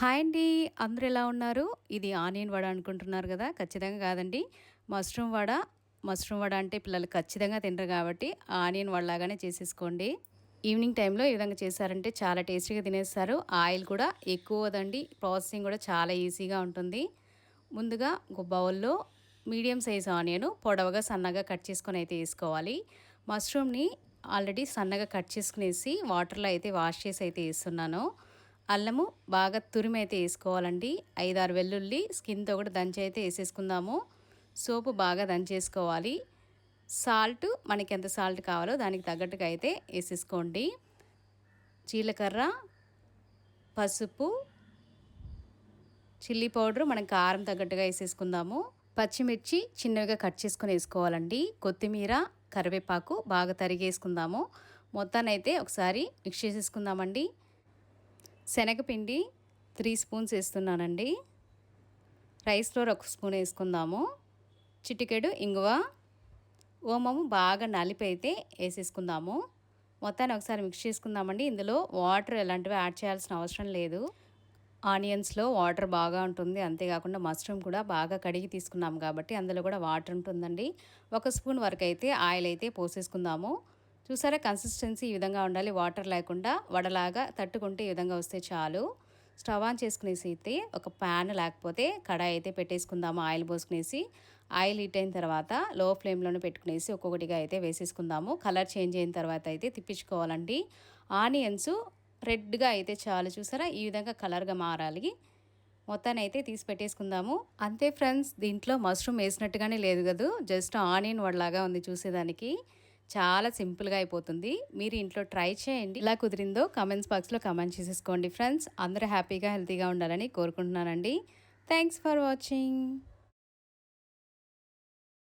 Hi అండి. అందరు ఎలా ఉన్నారు? ఇది ఆనియన్ వడ అనుకుంటున్నారు కదా? ఖచ్చితంగా కాదండి. మష్రూమ్ వడ. మష్రూమ్ వడ అంటే పిల్లలు ఖచ్చితంగా తింటారు కాబట్టి ఆనియన్ వడలాగానే చేసేసుకోండి. ఈవినింగ్ టైంలో ఈ విధంగా చేశారంటే చాలా టేస్టీగా తినేస్తారు. ఆయిల్ కూడా ఎక్కువదండి. ప్రాసెసింగ్ కూడా చాలా ఈజీగా ఉంటుంది. ముందుగా ఒక బౌల్లో మీడియం సైజ్ ఆనియన్ పొడవగా సన్నగా కట్ చేసుకొని అయితే వేసుకోవాలి. మష్రూమ్ని ఆల్రెడీ సన్నగా కట్ చేసుకునేసి వాటర్లో అయితే వాష్ చేసి అయితే వేస్తున్నాను. అల్లము బాగా తురిమి అయితే వేసుకోవాలండి. ఐదారు వెల్లుల్లి స్కిన్తో కూడా దంచి అయితే వేసేసుకుందాము. సోపు బాగా దంచేసుకోవాలి. సాల్ట్ మనకి ఎంత సాల్ట్ కావాలో దానికి తగ్గట్టుగా అయితే వేసేసుకోండి. జీలకర్ర పసుపు చిల్లీ పౌడర్ మనం కారం తగ్గట్టుగా వేసేసుకుందాము. పచ్చిమిర్చి చిన్నవిగా కట్ చేసుకుని వేసుకోవాలండి. కొత్తిమీర కరివేపాకు బాగా తరిగేసుకుందాము. మొత్తాన్ని అయితే ఒకసారి మిక్స్ చేసేసుకుందామండి. శనగపిండి త్రీ స్పూన్స్ వేస్తున్నానండి. రైస్ ఫ్లోర్ ఒక స్పూన్ వేసుకుందాము. చిటికెడు ఇంగువ ఓమము బాగా నలిపి అయితే వేసేసుకుందాము. మొత్తాన్ని ఒకసారి మిక్స్ చేసుకుందామండి. ఇందులో వాటర్ ఎలాంటివి యాడ్ చేయాల్సిన అవసరం లేదు. ఆనియన్స్లో వాటర్ బాగా ఉంటుంది. అంతేకాకుండా మష్రూమ్ కూడా బాగా కడిగి తీసుకున్నాము కాబట్టి అందులో కూడా వాటర్ ఉంటుందండి. ఒక స్పూన్ వరకు అయితే ఆయిల్ అయితే పోసేసుకుందాము. చూసారా? కన్సిస్టెన్సీ ఈ విధంగా ఉండాలి. వాటర్ లేకుండా వడలాగా తట్టుకుంటే ఈ విధంగా వస్తే చాలు. స్టవ్ ఆన్ చేసుకునేసి అయితే ఒక ప్యాన్ లేకపోతే కడాయి అయితే పెట్టేసుకుందాము ఆయిల్ పోసుకునేసి. ఆయిల్ హీట్ అయిన తర్వాత లో ఫ్లేమ్లోనే పెట్టుకునేసి ఒక్కొక్కటిగా అయితే వేసేసుకుందాము. కలర్ చేంజ్ అయిన తర్వాత అయితే తిప్పించుకోవాలండి. ఆనియన్స్ రెడ్గా అయితే చాలు. చూసారా? ఈ విధంగా కలర్గా మారాలి. మొత్తాన్ని అయితే తీసి పెట్టేసుకుందాము. అంతే ఫ్రెండ్స్ దీంట్లో మష్రూమ్ వేసినట్టుగానే లేదు కదా? జస్ట్ ఆనియన్ వడలాగా ఉంది చూసేదానికి. చాలా సింపుల్గా అయిపోతుంది. మీరు ఇంట్లో ట్రై చేయండి. ఇలా కుదిరిందో కమెంట్స్ బాక్స్లో కమెంట్ చేసేసుకోండి ఫ్రెండ్స్. అందరూ హ్యాపీగా హెల్తీగా ఉండాలని కోరుకుంటున్నానండి. Thanks for watching.